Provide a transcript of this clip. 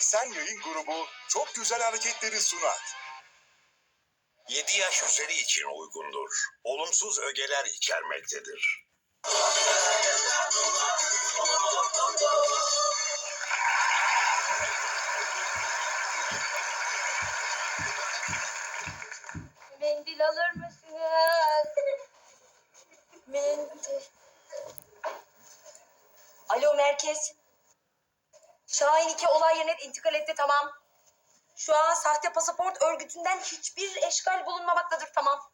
Sen Yayın Grubu çok güzel hareketleri sunar. 7 yaş üzeri için uygundur. Olumsuz ögeler içermektedir. Mendil alır mısınız? Mendil. Alo merkez. Şahin 2 olay yerine intikal etti tamam. Şu an sahte pasaport örgütünden hiçbir eşgal bulunmamaktadır tamam.